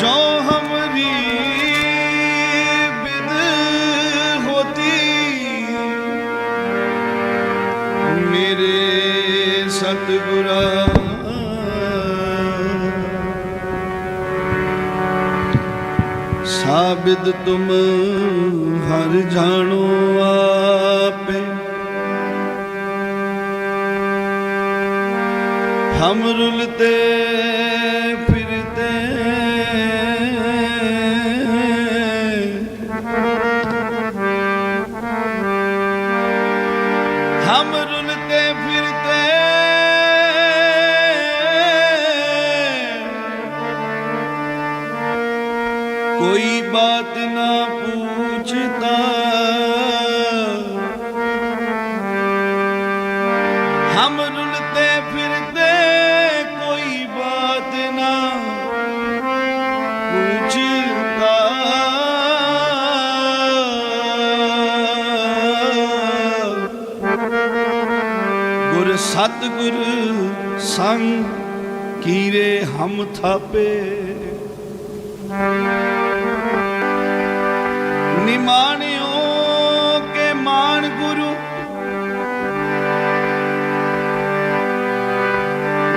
जो हमारी बिद होती मेरे सतगुरा ਸਾਬਿਦ ਤੁਮ ਹਰ ਜਾਣੋ ਆਪੇ ਹਮ ਰੁਲਤੇ ਹਮ ਸਤਿਗੁਰ ਸੰਗ ਕੀਰੇ ਹਮ ਥਾਪੇ। ਨਿਮਾਣਿਓ ਕੇ ਮਾਨ ਗੁਰੂ।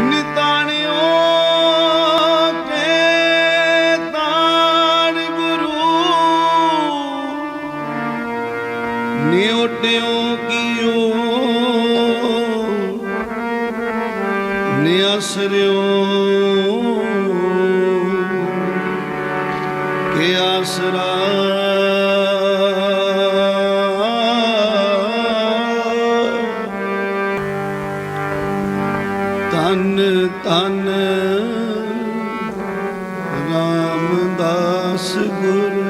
ਨਿਤਾਣਿਓ ਕੇ ਤਾਣ ਗੁਰੂ। ਨਿਉਟਿਓ ਕੀਓ ਨਿਆਸਰਿਓ ਕੇ ਆਸਰਾ। ਤਨ ਤਨ ਰਾਮਦਾਸ ਗੁਰ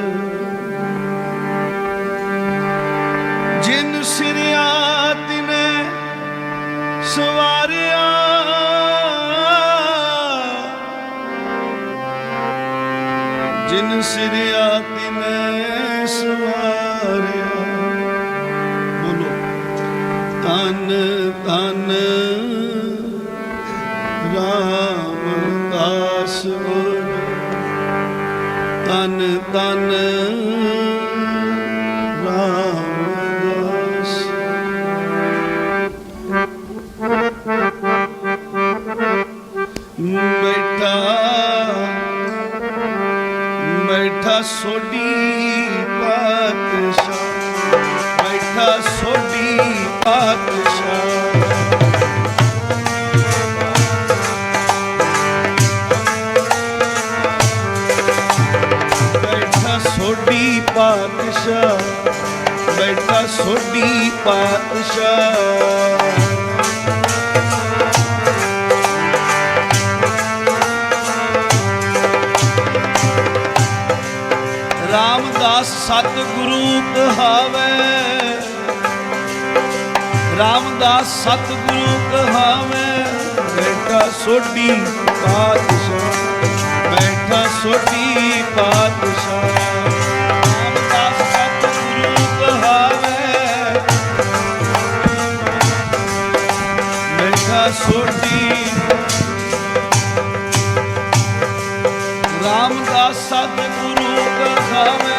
ਜਿਨ ਸਿਰਿਆ ਜਿਨ ਸਿਰਿਆ ਤਿਨੇ ਸਵਾਰਿਆ। ਬੋਲੋ। ਤਨ ਤਨ ਰਾਮਦਾਸ ਗੁਰ ਤਨ ਤਨ ਰਾਮਦਾਸ ਬੈਠਾ ਸੋਢੀ ਪਾਤਸ਼ਾਹ ਬੈਠਾ ਸੋਢੀ ਪਾਤਸ਼ਾਹ। ਬੈਠਾ ਸੋਢੀ ਪਾਤਸ਼ਾਹ ਬੈਠਾ ਸੋਢੀ ਪਾਤਸ਼ਾਹ। ਸਤਿਗੁਰੂ ਕਹਾਵੇ। ਰਾਮਦਾਸ ਸਤਿਗੁਰੂ ਕਹਾਵੇ। ਬੈਠਾ ਸੋਢੀ ਪਾਤਸ਼ਾਹ ਬੈਠਾ ਸੋਢੀ ਪਾਤਸ਼ਾਹ। ਰਾਮਦਾਸ ਸਤਿਗੁਰੂ ਕਹਾਵੇ।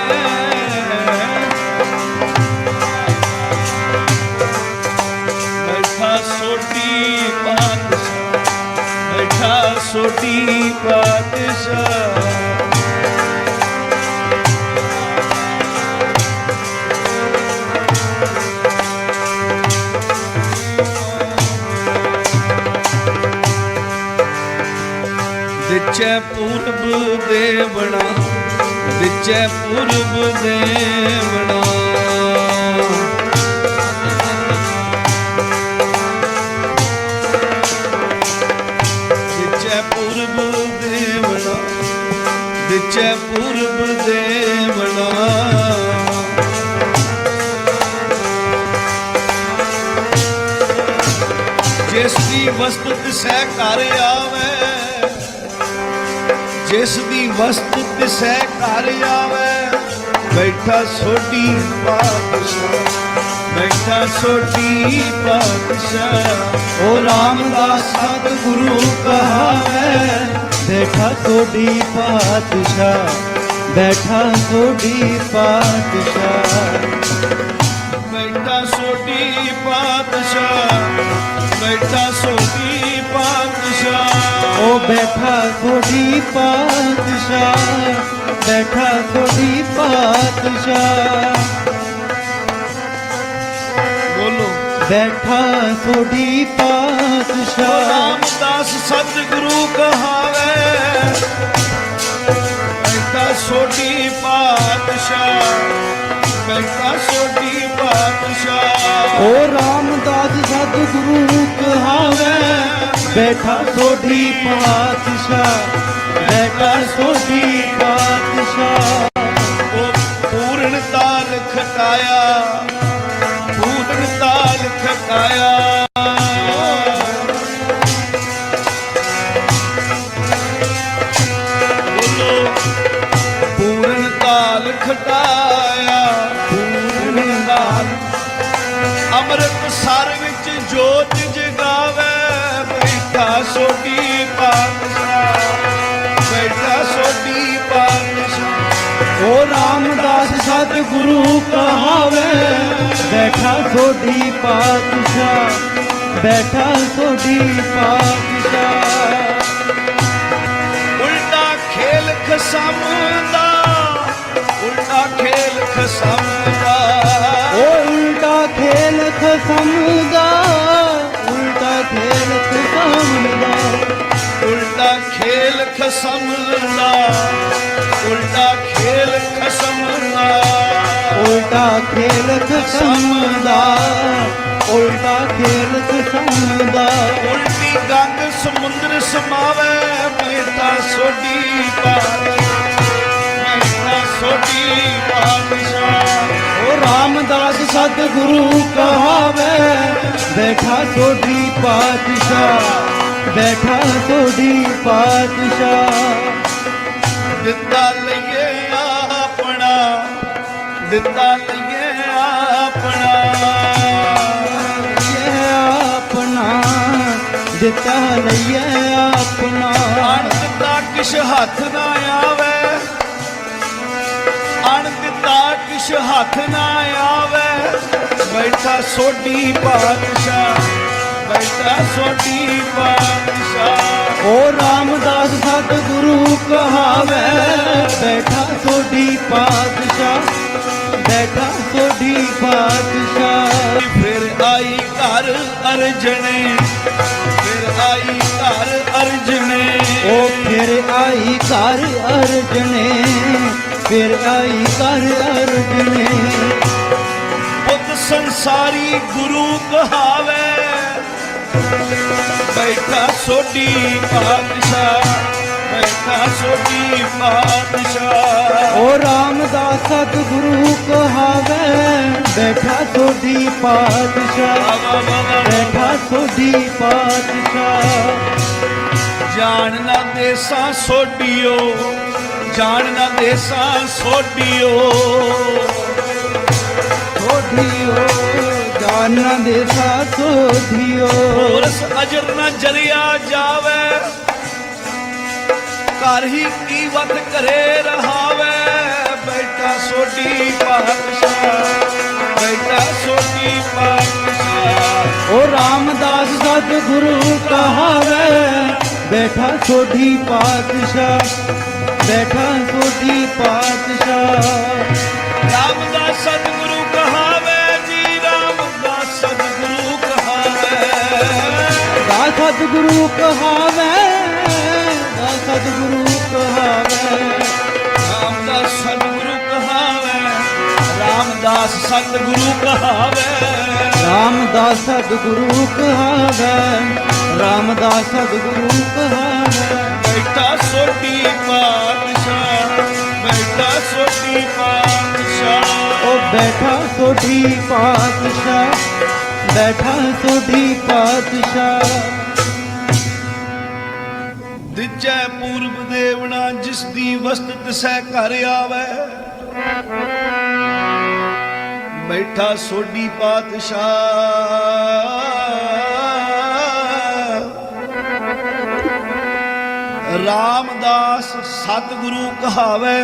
ਬੈਠਾ ਸੋਢੀ ਪਾਤਸ਼ਾਹ ਬੈਠਾ ਸੋਢੀ ਪਾਤਸ਼ਾਹ। ਪੂਰਬ ਦੇਵਣਾ ਵਿੱਚੈ ਪੂਰਬ ਦੇਵਣਾ। ਵਿੱਚੈ ਪੂਰਬ ਦੇਵਣਾ ਵਿੱਚੈ ਪੂਰਬ ਦੇਵਣਾ। ਜਿਸ ਦੀ ਵਸਤ ਤਿਸੈ ਘਰ ਆਵੇ ਜਿਸ ਦੀ ਵਸਤ ਤਿਸੈ ਘਰ ਆਵੇ, ਬੈਠਾ ਸੋਢੀ ਪਾਤਸ਼ਾਹ, ਬੈਠਾ ਸੋਢੀ ਪਾਤਸ਼ਾਹ। ਓ ਰਾਮਦਾਸ ਸਤਿਗੁਰੂ ਕਹਾਵੇ, ਬੈਠਾ ਸੋਢੀ ਪਾਤਸ਼ਾਹ, ਬੈਠਾ ਸੋਢੀ ਪਾਤਸ਼ਾਹ। ਬੈਠਾ ਸੋਢੀ ਪਾਤਸ਼ਾਹ, ਬੈਠਾ ਸੋਢੀ ਪਾਤਸ਼ਾਹ। ਬੈਠਾ ਸੋਢੀ ਪਾਤਸ਼ਾਹ ਬੈਠਾ ਸੋਢੀ ਪਾਤਸ਼ਾਹ ਬੋਲੋ ਬੈਠਾ ਸੋਢੀ ਪਾਤਸ਼ਾਹ ਰਾਮਦਾਸ ਸਤਿਗੁਰੂ ਕਹਾਵੇ ਬੈਠਾ ਸੋਢੀ ਪਾਤਸ਼ਾਹ ਬੈਠਾ ਸੋਢੀ ਪਾਤਸ਼ਾਹ ਓ ਰਾਮਦਾਸ ਸਤਿਗੁਰੂ ਕਹਾਵੇ ਬੈਠਾ ਸੋਢੀ ਪਾਤਸ਼ਾਹ ਬੈਠਾ ਸੋਢੀ ਪਾਤਸ਼ਾਹ। ਉਹ ਪੂਰਨ ਤਾਲ ਖਟਾਇਆ ਪੂਰਨ ਤਾਲ ਖਟਾਇਆ। ਸੋਢੀ ਪਾਤਸ਼ਾਹ ਬੈਠਾ ਸੋਢੀ ਪਾਤਸ਼ਾਹ ਓ ਰਾਮਦਾਸ ਸਤਿਗੁਰੂ ਕਹਾਵੇ, ਬੈਠਾ ਸੋਢੀ ਪਾਤਸ਼ਾਹ ਬੈਠਾ ਸੋਢੀ ਪਾਤਸ਼ਾਹ ਉਲਟਾ ਖੇਲ ਖਸਮ ਦਾ ਉਲਟਾ ਖੇਲ ਖਸਮ ਦਾ ਓ ਉਲਟਾ ਖੇਲ ਖਸਮ ਖੇਲ ਖਸਮ ਦਾ ਉਲਟਾ ਖੇਲ ਖਸਮ ਦਾ ਉਲਟੀ ਗੰਗ ਸਮੁੰਦਰ ਸਮਾਵੇ ਬੈਠਾ ਸੋਢੀ ਪਾਰ ਬੈਠਾ ਸੋਢੀ ਪਾਤਸ਼ਾਹ ਓ ਰਾਮਦਾਸ ਸਤਿਗੁਰੂ ਕਹਾਵੇ ਬੈਠਾ ਸੋਢੀ ਪਾਤਸ਼ਾਹ ਬੈਠਾ ਸੋਢੀ ਪਾਤਸ਼ਾਹ। ਦਿੱਤਾ ਲਈਏ ਆਪਣਾ ਦਿੱਤਾ ਲਈਏ ਦਿੱਤਾ ਲਈਏ ਆਪਣਾ। ਅਣ ਦਿੱਤਾ ਕਿਛ ਹੱਥ ਨਾ ਆਵੇ। ਦਿੱਤਾ ਕਿਛ ਹੱਥ ਨਾ ਆਵੇ। ਬੈਠਾ ਸੋਢੀ ਪਾਤਸ਼ਾਹ ਬੈਠਾ ਸੋਢੀ ਪਾਤਸ਼ਾਹ। ਓ ਰਾਮਦਾਸ ਸਤਿਗੁਰੂ ਕਹਾਵੇ ਬੈਠਾ ਸੋਢੀ ਪਾਤਸ਼ਾਹ ਬੈਠਾ ਸੋਢੀ ਪਾਤਸ਼ਾਹ। ਫਿਰ ਆਈ ਘਰ ਅਰਜਣੇ ਅਰਜਣੇ ਓ ਫਿਰ ਆਈ ਘਰ ਅਰਜਨੇ ਫਿਰ ਆਈ ਘਰ ਅਰਜਨੇ। ਬੁੱਧ ਸੰਸਾਰੀ ਗੁਰੂ ਕਹਾਵੇ ਬੈਠਾ ਸੋਢੀ ਪਾਤਸ਼ਾਹ ਬੈਠਾ ਸੋਢੀ ਪਾਤਸ਼ਾਹ। ਓ ਰਾਮਦਾਸ ਸਤਿਗੁਰੂ ਕਹਾਵੇ ਬੈਠਾ ਸੋਢੀ ਪਾਤਸ਼ਾਹ। ਬੈਠਾ ਸੋਢੀ ਪਾਤਸ਼ਾਹ। ਜਾਣ ਨਾ ਦੇਸਾਂ ਸੋਢਿਓ ਜਾਣ ਨਾ ਦੇਸਾਂ ਸੋਢਿਓ। ਸੋਢੀਓ ਜਾਨਾਂ ਦੇ ਸਾਥੋਧਿਓ ਹੋਰਸ ਅਜਰ ਨਾ ਜਰਿਆ ਜਾਵੇ ਘਰ ਹੀ ਕੀ ਵਤ ਘਰੇ ਰਹਾਵੇ। ਬੈਠਾ ਸੋਢੀ ਪਾਤਸ਼ਾਹ ਬੈਠਾ ਸੋਢੀ ਪਾਤਸ਼ਾਹ। ਓ ਰਾਮਦਾਸ ਸਤਿਗੁਰੂ ਕਹਾਵੇ ਬੈਠਾ ਸੋਢੀ ਪਾਤਸ਼ਾਹ ਬੈਠਾ ਸੋਢੀ ਪਾਤਸ਼ਾਹ। ਰਾਮਦਾਸ ਸਤਿਗੁਰੂ ਕਹਾਵੇ ਜੀ ਰਾਮਦਾਸ ਸਤਿਗੁਰੂ ਕਹਾਵੇ। ਦਾ ਸਤਿਗੁਰੂ ਕਹਾਵੇ ਦਾ ਸਤਿਗੁਰੂ ਕਹਾਵੇ। ਰਾਮਦਾਸ ਸਤਿਗੁਰੂ ਕਹਾਵੇ ਰਾਮਦਾਸ ਸਤਿਗੁਰੂ ਕਹਾਵੇ। ਰਾਮਦਾਸ ਸਤਿਗੁਰੂ ਕਹਾਵੇ। ਰਾਮਦਾਸ ਸਤਿਗੁਰੂ ਕਹਾਵੇ ਬੈਠਾ ਸੋਢੀ ਪਾਤਸ਼ਾਹ ਬੈਠਾ ਸੋਢੀ ਪਾਤਸ਼ਾਹ। ਓ ਬੈਠਾ ਸੋਢੀ ਪਾਤਸ਼ਾਹ ਬੈਠਾ ਸੋਢੀ ਪਾਤਸ਼ਾਹ। ਦਿਜੈ ਪੂਰਬ ਦੇਵਣਾ ਜਿਸ ਦੀ ਵਸਤ ਤਿਸੈ ਘਰ ਆਵੇ। ਬੈਠਾ ਸੋਢੀ ਪਾਤਸ਼ਾਹ। ਰਾਮਦਾਸ ਸਤਿਗੁਰੂ ਕਹਾਵੇ।